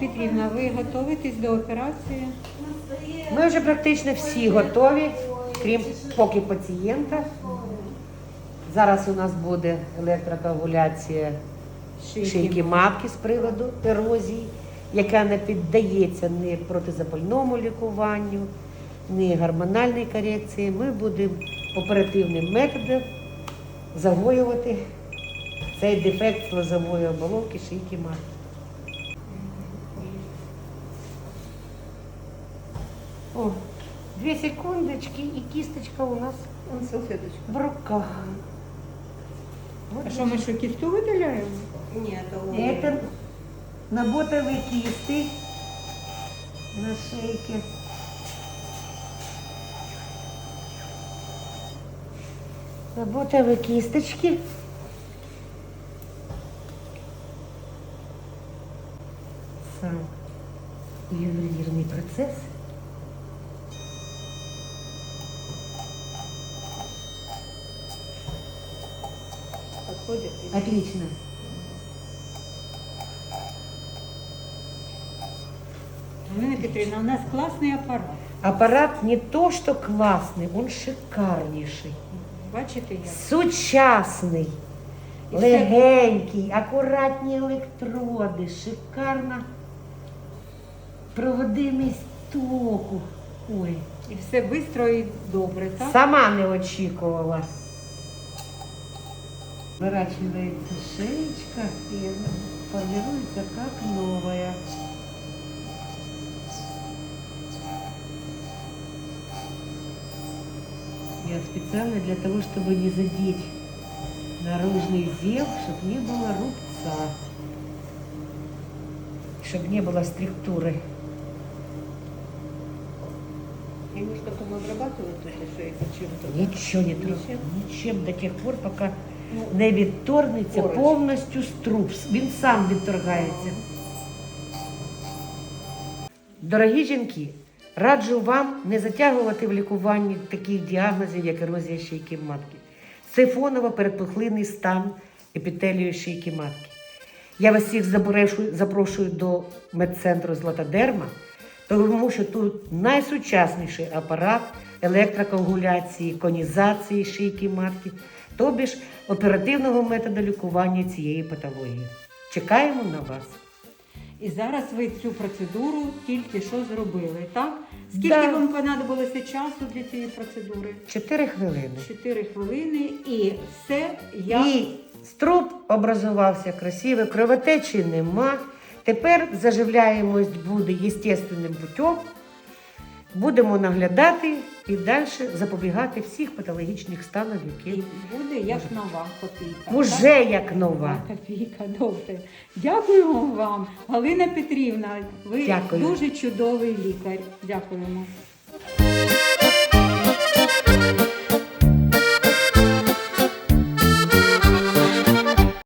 Петрівна, ви готуєтесь до операції? Ми вже практично всі готові, крім поки пацієнта. Зараз у нас буде електрокоагуляція шийки матки з приводу ерозії, яка не піддається ні протизапальному лікуванню, ні гормональній корекції. Ми будемо оперативним методом загоювати цей дефект слозової оболонки шийки матки. О, дві секундочки і кісточка у нас Салфеточку. в руках. А що ми що кісту видаляємо? Нет, это Это наботовые кисты на шейке. Наботовые кисточки. Сам ювелирный процесс. Подходит. Отлично. Галина Петрівна, у нас класний апарат. Аппарат не то, что классный, он шикарнейший. Бачите як? Сучасний, І все- легенький, акуратні електроди, шикарна проводимість току. Ой, І все швидко і добре, так? сама не очікувала. Выращивается шеечка и формируется как новая. Я специально для того, чтобы не задеть наружный зев, чтобы не было рубца, чтобы не было структуры. И может потом обрабатывают эту шейку чем-то? Нічого не трогає. Нічим? Нічим до тих пор, поки Ну, не відторгнеться повністю струп. Він сам відторгається. Дорогі жінки, раджу вам не затягувати в лікуванні таких діагнозів, як ерозія шийки матки. Це фоново передпухлинний стан епітелію шийки матки. Я вас всіх запрошую до медцентру Златодерма, тому що тут найсучасніший апарат електрокоагуляції, конізації шийки матки, тобі ж оперативного методу лікування цієї патології. Чекаємо на вас. І зараз ви цю процедуру тільки що зробили, так? Скільки Да. вам понадобилося часу для цієї процедури? Чотири хвилини. Чотири хвилини і все як І струп образувався красивий, кровотечі нема. Тепер заживляємость буде естественним путем. Будемо наглядати і далі запобігати всіх патологічних станів, і які буде як нова копійка. вже як нова. Нова копійка, добре. Дякуємо вам, Галина Петрівна. Ви Дякую. дуже чудовий лікар. Дякуємо.